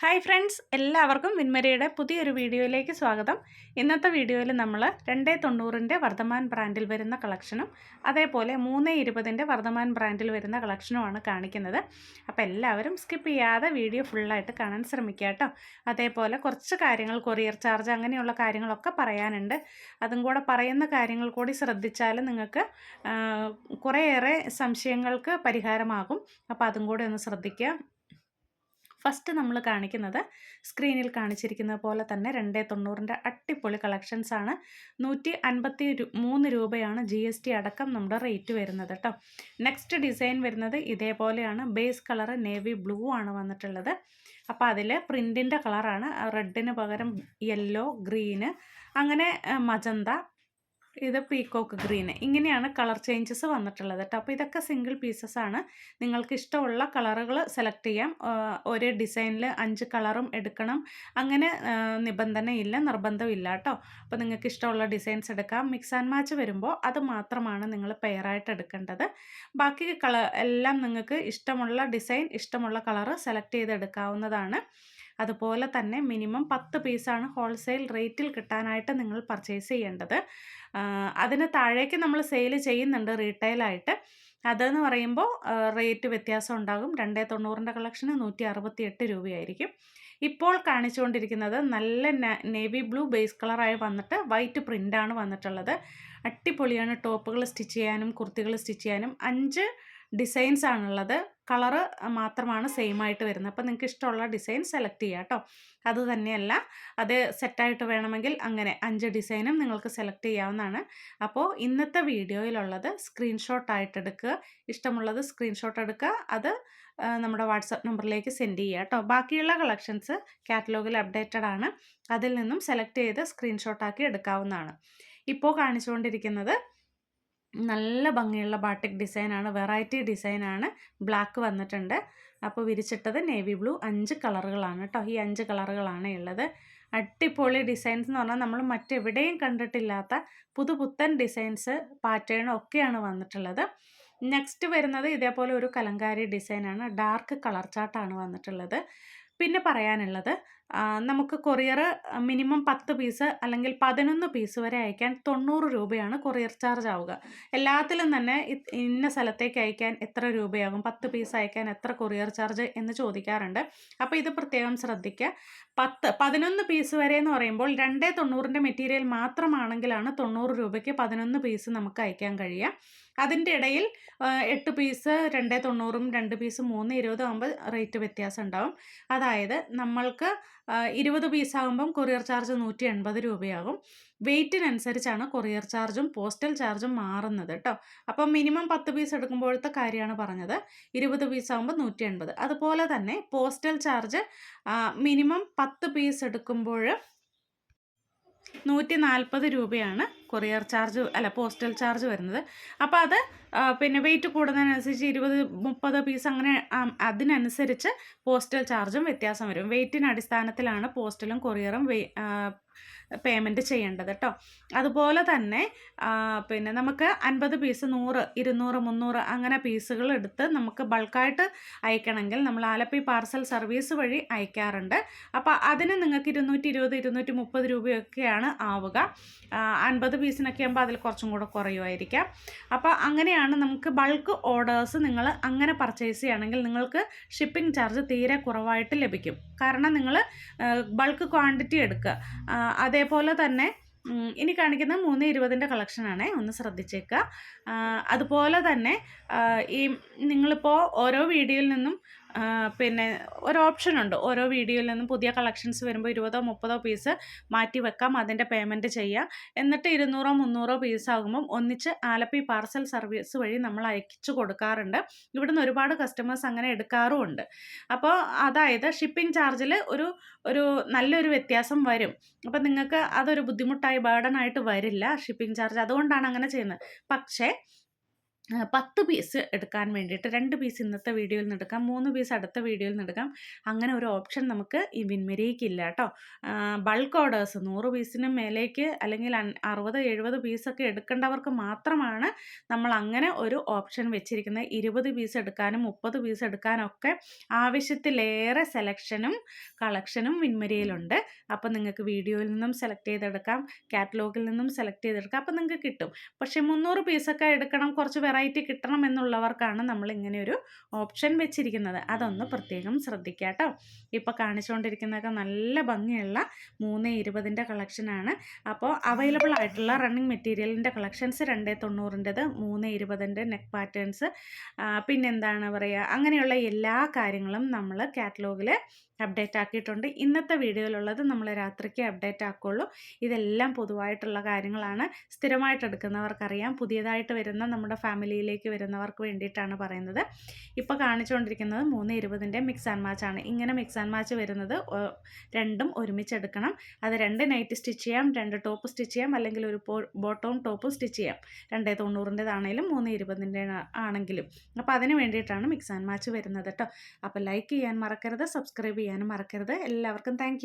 Hi friends എല്ലാവർക്കും വിൻമരയുടെ പുതിയൊരു വീഡിയോയിലേക്ക് സ്വാഗതം. ഇന്നത്തെ വീഡിയോയിൽ നമ്മൾ രണ്ടേ തൊണ്ണൂറിന്റെ വർദ്ധമാൻ ബ്രാൻഡിൽ വരുന്ന കളക്ഷനും അതേപോലെ മൂന്ന് ഇരുപതിന്റെ വർദ്ധമാൻ ബ്രാൻഡിൽ വരുന്ന കളക്ഷനുമാണ് കാണിക്കുന്നത്. അപ്പോൾ എല്ലാവരും സ്കിപ്പ് ചെയ്യാതെ വീഡിയോ ഫുള്ളായിട്ട് കാണാൻ ശ്രമിക്കുക കേട്ടോ. അതേപോലെ കുറച്ച് കാര്യങ്ങൾ കൊറിയർ ചാർജ് അങ്ങനെയുള്ള കാര്യങ്ങളൊക്കെ പറയാനുണ്ട്. അതും കൂടെ പറയുന്ന കാര്യങ്ങൾ കൂടി ശ്രദ്ധിച്ചാൽ നിങ്ങൾക്ക് കുറേയേറെ സംശയങ്ങൾക്ക് പരിഹാരമാകും. അപ്പോൾ അതും കൂടെ ഒന്ന് ശ്രദ്ധിക്കുക. ഫസ്റ്റ് നമ്മൾ കാണിക്കുന്നത് സ്ക്രീനിൽ കാണിച്ചിരിക്കുന്ന പോലെ തന്നെ രണ്ടേ തൊണ്ണൂറിന്റെ അട്ടിപ്പൊളി കളക്ഷൻസ് ആണ്. നൂറ്റി അൻപത്തി മൂന്ന് രൂപയാണ് ജി എസ് ടി അടക്കം നമ്മുടെ റേറ്റ് വരുന്നത് കേട്ടോ നെക്സ്റ്റ് ഡിസൈൻ വരുന്നത് ഇതേപോലെയാണ്. ബേസ് കളർ നേവി ബ്ലൂ ആണ് വന്നിട്ടുള്ളത്. അപ്പോൾ അതിൽ പ്രിന്റിന്റെ കളറാണ് റെഡിന് പകരം യെല്ലോ ഗ്രീന് അങ്ങനെ മജന്ത ഇത് പീക്കോക്ക് ഗ്രീന് ഇങ്ങനെയാണ് കളർ ചേഞ്ചസ് വന്നിട്ടുള്ളത് കേട്ടോ അപ്പോൾ ഇതൊക്കെ സിംഗിൾ പീസസ് ആണ്. നിങ്ങൾക്ക് ഇഷ്ടമുള്ള കളറുകൾ സെലക്ട് ചെയ്യാം. ഒരു ഡിസൈനിൽ അഞ്ച് കളറും എടുക്കണം. അങ്ങനെ നിബന്ധനയില്ല നിർബന്ധമില്ല കേട്ടോ അപ്പോൾ നിങ്ങൾക്ക് ഇഷ്ടമുള്ള ഡിസൈൻസ് എടുക്കാം. മിക്സ് ആൻഡ് മാച്ച് വരുമ്പോൾ അത് മാത്രമാണ് നിങ്ങൾ പെയറായിട്ട് എടുക്കേണ്ടത്. ബാക്കി കളർ എല്ലാം നിങ്ങൾക്ക് ഇഷ്ടമുള്ള ഡിസൈൻ ഇഷ്ടമുള്ള കളറ് സെലക്ട് ചെയ്ത് എടുക്കാവുന്നതാണ് അതുപോലെ തന്നെ മിനിമം പത്ത് പീസാണ് ഹോൾസെയിൽ റേറ്റിൽ കിട്ടാനായിട്ട് നിങ്ങൾ പർച്ചേസ് ചെയ്യേണ്ടത്. അതിന് താഴേക്ക് നമ്മൾ സെയിൽ ചെയ്യുന്നുണ്ട് റീറ്റെയിലായിട്ട്. അതെന്ന് പറയുമ്പോൾ റേറ്റ് വ്യത്യാസം ഉണ്ടാകും. രണ്ടേ തൊണ്ണൂറിന്റെ കളക്ഷന് നൂറ്റി അറുപത്തി എട്ട് രൂപയായിരിക്കും. ഇപ്പോൾ കാണിച്ചുകൊണ്ടിരിക്കുന്നത് നല്ല നേവി ബ്ലൂ ബേസ് കളറായി വന്നിട്ട് വൈറ്റ് പ്രിന്റാണ് വന്നിട്ടുള്ളത്. അടിപൊളിയാണ്. ടോപ്പുകൾ സ്റ്റിച്ച് ചെയ്യാനും കുർത്തികൾ സ്റ്റിച്ച് ചെയ്യാനും അഞ്ച് ഡിസൈൻസ് ആണുള്ളത് കളറ് മാത്രമാണ് സെയിം ആയിട്ട് വരുന്നത്. അപ്പോൾ നിങ്ങൾക്ക് ഇഷ്ടമുള്ള ഡിസൈൻ സെലക്ട് ചെയ്യുക കേട്ടോ. അത് തന്നെയല്ല. അത് സെറ്റായിട്ട് വേണമെങ്കിൽ അങ്ങനെ അഞ്ച് ഡിസൈനും നിങ്ങൾക്ക് സെലക്ട് ചെയ്യാവുന്നതാണ്. അപ്പോൾ ഇന്നത്തെ വീഡിയോയിലുള്ളത് സ്ക്രീൻഷോട്ട് ആയിട്ട് എടുക്കുക. ഇഷ്ടമുള്ളത് സ്ക്രീൻഷോട്ട് എടുക്കുക. അത് നമ്മുടെ വാട്സപ്പ് നമ്പറിലേക്ക് സെൻഡ് ചെയ്യുക കേട്ടോ. ബാക്കിയുള്ള കളക്ഷൻസ് കാറ്റലോഗിൽ അപ്ഡേറ്റഡ് ആണ്. അതിൽ നിന്നും സെലക്ട് ചെയ്ത് സ്ക്രീൻഷോട്ടാക്കി എടുക്കാവുന്നതാണ്. ഇപ്പോൾ കാണിച്ചുകൊണ്ടിരിക്കുന്നത് നല്ല ഭംഗിയുള്ള ബാട്ടിക് ഡിസൈനാണ് വെറൈറ്റി ഡിസൈനാണ് ബ്ലാക്ക് വന്നിട്ടുണ്ട്. അപ്പോൾ വിരിച്ചിട്ടത് നേവി ബ്ലൂ അഞ്ച് കളറുകളാണ് കേട്ടോ ഈ അഞ്ച് കളറുകളാണ് ഉള്ളത്. അടിപൊളി ഡിസൈൻസ് എന്ന് പറഞ്ഞാൽ നമ്മൾ മറ്റെവിടെയും കണ്ടിട്ടില്ലാത്ത പുതുപുത്തൻ ഡിസൈൻസ് പാറ്റേണും ഒക്കെയാണ് വന്നിട്ടുള്ളത്. നെക്സ്റ്റ് വരുന്നത് ഇതേപോലെ ഒരു കലങ്കാരി ഡിസൈനാണ് ഡാർക്ക് കളർ ചാർട്ടാണ് വന്നിട്ടുള്ളത്. പിന്നെ പറയാനുള്ളത് നമുക്ക് കൊറിയർ മിനിമം പത്ത് പീസ് അല്ലെങ്കിൽ പതിനൊന്ന് പീസ് വരെ അയക്കാൻ തൊണ്ണൂറ് രൂപയാണ് കൊറിയർ ചാർജ് ആവുക. എല്ലാത്തിലും തന്നെ ഇന്ന സ്ഥലത്തേക്ക് അയക്കാൻ എത്ര രൂപയാകും? പത്ത് പീസ് അയക്കാൻ എത്ര കൊറിയർ ചാർജ് എന്ന് ചോദിക്കാറുണ്ട്. അപ്പോൾ ഇത് പ്രത്യേകം ശ്രദ്ധിക്കുക. പത്ത് പതിനൊന്ന് പീസ് വരെ എന്ന് പറയുമ്പോൾ രണ്ടേ തൊണ്ണൂറിന്റെ മെറ്റീരിയൽ മാത്രമാണെങ്കിലാണ് തൊണ്ണൂറ് രൂപയ്ക്ക് പതിനൊന്ന് പീസ് നമുക്ക് അയക്കാൻ കഴിയുക. അതിന്റെ ഇടയിൽ എട്ട് പീസ് രണ്ട് തൊണ്ണൂറും രണ്ട് പീസ് മൂന്ന് ഇരുപതും ആകുമ്പോൾ റേറ്റ് വ്യത്യാസം ഉണ്ടാവും അതായത് നമ്മൾക്ക് ഇരുപത് പീസാകുമ്പം കൊറിയർ ചാർജ് നൂറ്റി എൺപത് രൂപയാകും. വെയ്റ്റിനനുസരിച്ചാണ് കൊറിയർ ചാർജും പോസ്റ്റൽ ചാർജും മാറുന്നത് കേട്ടോ. അപ്പം മിനിമം പത്ത് പീസ് എടുക്കുമ്പോഴത്തെ കാര്യമാണ് പറഞ്ഞത്. ഇരുപത് പീസാകുമ്പോൾ നൂറ്റി എൺപത് അതുപോലെ തന്നെ പോസ്റ്റൽ ചാർജ് മിനിമം പത്ത് പീസ് എടുക്കുമ്പോൾ നൂറ്റി നാൽപ്പത് രൂപയാണ് കൊറിയർ ചാർജ് അല്ല പോസ്റ്റൽ ചാർജ് വരുന്നത്. അപ്പോൾ അത് പിന്നെ വെയിറ്റ് കൂടുന്നതിനനുസരിച്ച് ഇരുപത് മുപ്പത് പീസ് അങ്ങനെ അതിനനുസരിച്ച് പോസ്റ്റൽ ചാർജും വ്യത്യാസം വരും. വെയിറ്റിന് അടിസ്ഥാനത്തിലാണ് പോസ്റ്റലും കൊറിയറും പേയ്മെന്റ് ചെയ്യേണ്ടത് കേട്ടോ അതുപോലെ തന്നെ പിന്നെ നമുക്ക് അൻപത് പീസ് നൂറ് ഇരുന്നൂറ് മുന്നൂറ് അങ്ങനെ പീസുകൾ എടുത്ത് നമുക്ക് ബൾക്കായിട്ട് അയക്കണമെങ്കിൽ നമ്മൾ ആലപ്പി പാർസൽ സർവീസ് വഴി അയക്കാറുണ്ട്. അപ്പോൾ അതിന് നിങ്ങൾക്ക് ഇരുന്നൂറ്റി ഇരുപത് ഇരുന്നൂറ്റി മുപ്പത് രൂപയൊക്കെയാണ് ആവുക. അൻപത് പീസിനൊക്കെ ആകുമ്പോൾ അതിൽ കുറച്ചും കൂടെ കുറയുമായിരിക്കാം. അപ്പോൾ അങ്ങനെയാണ് നമുക്ക് ബൾക്ക് ഓർഡേഴ്സ് നിങ്ങൾ അങ്ങനെ പർച്ചേസ് ചെയ്യുകയാണെങ്കിൽ നിങ്ങൾക്ക് ഷിപ്പിംഗ് ചാർജ് തീരെ കുറവായിട്ട് ലഭിക്കും. കാരണം നിങ്ങൾ ബൾക്ക് ക്വാണ്ടിറ്റി എടുക്കുക. ആ, അതേപോലെ തന്നെ ഇനി കാണിക്കുന്ന മൂന്ന് ഇരുപതിന്റെ കളക്ഷനാണ് ഒന്ന് ശ്രദ്ധിച്ചേക്കുക അതുപോലെ തന്നെ ഈ നിങ്ങളിപ്പോൾ ഓരോ വീഡിയോയിൽ നിന്നും പിന്നെ ഒരു ഓപ്ഷൻ ഉണ്ട്. ഓരോ വീഡിയോയിൽ നിന്നും പുതിയ കളക്ഷൻസ് വരുമ്പോൾ ഇരുപതോ മുപ്പതോ പീസ് മാറ്റി വെക്കാം. അതിന്റെ പേയ്മെന്റ് ചെയ്യാം. എന്നിട്ട് ഇരുന്നൂറോ മുന്നൂറോ പീസ് ആകുമ്പം ഒന്നിച്ച് ആലപ്പി പാർസൽ സർവീസ് വഴി നമ്മൾ അയച്ചു കൊടുക്കാറുണ്ട്. ഇവിടുന്ന് ഒരുപാട് കസ്റ്റമേഴ്സ് അങ്ങനെ എടുക്കാറുമുണ്ട്. അപ്പോൾ അതായത് ഷിപ്പിംഗ് ചാർജിൽ ഒരു ഒരു നല്ലൊരു വ്യത്യാസം വരും. അപ്പോൾ നിങ്ങൾക്ക് അതൊരു ബുദ്ധിമുട്ടായി ബേർഡൻ ആയിട്ട് വരില്ല ഷിപ്പിംഗ് ചാർജ് അതുകൊണ്ടാണ് അങ്ങനെ ചെയ്യുന്നത്. പക്ഷേ പത്ത് പീസ് എടുക്കാൻ വേണ്ടിയിട്ട് രണ്ട് പീസ് ഇന്നത്തെ വീഡിയോയിൽ നിന്ന് എടുക്കാം മൂന്ന് പീസ് അടുത്ത വീഡിയോയിൽ നിന്ന് എടുക്കാം. അങ്ങനെ ഒരു ഓപ്ഷൻ നമുക്ക് ഈ വിൻമരിക്ക് ഇല്ല കേട്ടോ. ബൾക്ക് ഓർഡേഴ്സ് നൂറ് പീസിന് മേലേക്ക് അല്ലെങ്കിൽ അറുപത് എഴുപത് പീസൊക്കെ എടുക്കേണ്ടവർക്ക് മാത്രമാണ് നമ്മൾ അങ്ങനെ ഒരു ഓപ്ഷൻ വെച്ചിരിക്കുന്നത്. ഇരുപത് പീസ് എടുക്കാനും മുപ്പത് പീസ് എടുക്കാനൊക്കെ ആവശ്യത്തിലേറെ സെലക്ഷനും കളക്ഷനും വിൻമരിയിലുണ്ട്. അപ്പോൾ നിങ്ങൾക്ക് വീഡിയോയിൽ നിന്നും സെലക്ട് ചെയ്തെടുക്കാം കാറ്റലോഗിൽ നിന്നും സെലക്ട് ചെയ്തെടുക്കാം അപ്പോൾ നിങ്ങൾക്ക് കിട്ടും. പക്ഷേ മുന്നൂറ് പീസൊക്കെ എടുക്കണം കുറച്ച് കിട്ടണം എന്നുള്ളവർക്കാണ് നമ്മൾ ഇങ്ങനെ ഒരു ഓപ്ഷൻ വെച്ചിരിക്കുന്നത്. അതൊന്ന് പ്രത്യേകം ശ്രദ്ധിക്കുക കേട്ടോ ഇപ്പോൾ കാണിച്ചുകൊണ്ടിരിക്കുന്നതൊക്കെ നല്ല ഭംഗിയുള്ള മൂന്ന് ഇരുപതിന്റെ കളക്ഷനാണ്. അപ്പോൾ അവൈലബിൾ ആയിട്ടുള്ള റണ്ണിങ് മെറ്റീരിയലിന്റെ കളക്ഷൻസ് രണ്ട് തൊണ്ണൂറിന്റെത് മൂന്ന് ഇരുപതിന്റെ നെക്ക് പാറ്റേൺസ് പിന്നെന്താണ് പറയുക അങ്ങനെയുള്ള എല്ലാ കാര്യങ്ങളും നമ്മൾ കാറ്റലോഗിൽ അപ്ഡേറ്റ് ആക്കിയിട്ടുണ്ട്. ഇന്നത്തെ വീഡിയോയിലുള്ളത് നമ്മൾ രാത്രിക്ക് അപ്ഡേറ്റ് ആക്കുള്ളൂ. ഇതെല്ലാം പൊതുവായിട്ടുള്ള കാര്യങ്ങളാണ്. സ്ഥിരമായിട്ട് എടുക്കുന്നവർക്കറിയാം പുതിയതായിട്ട് വരുന്ന നമ്മുടെ ഫാമിലിയിലേക്ക് വരുന്നവർക്ക് വേണ്ടിയിട്ടാണ് പറയുന്നത്. ഇപ്പോൾ കാണിച്ചുകൊണ്ടിരിക്കുന്നത് മൂന്ന് ഇരുപതിന്റെ മിക്സ് ആൻഡ് മാച്ച് ആണ്. ഇങ്ങനെ മിക്സ് ആൻഡ് മാച്ച് വരുന്നത് രണ്ടും ഒരുമിച്ചെടുക്കണം അത് രണ്ട് നൈറ്റ് സ്റ്റിച്ച് ചെയ്യാം രണ്ട് ടോപ്പ് സ്റ്റിച്ച് ചെയ്യാം അല്ലെങ്കിൽ ഒരു ബോട്ടവും ടോപ്പും സ്റ്റിച്ച് ചെയ്യാം. രണ്ടേ തൊണ്ണൂറിന്റെതാണെങ്കിലും മൂന്ന് ഇരുപതിന്റെ ആണെങ്കിലും. അപ്പോൾ അതിന് വേണ്ടിയിട്ടാണ് മിക്സ് ആൻഡ് മാച്ച് വരുന്നത് കേട്ടോ അപ്പോൾ ലൈക്ക് ചെയ്യാൻ മറക്കരുത് സബ്സ്ക്രൈബ് ചെയ്യാനും മറക്കരുത്. എല്ലാവർക്കും താങ്ക്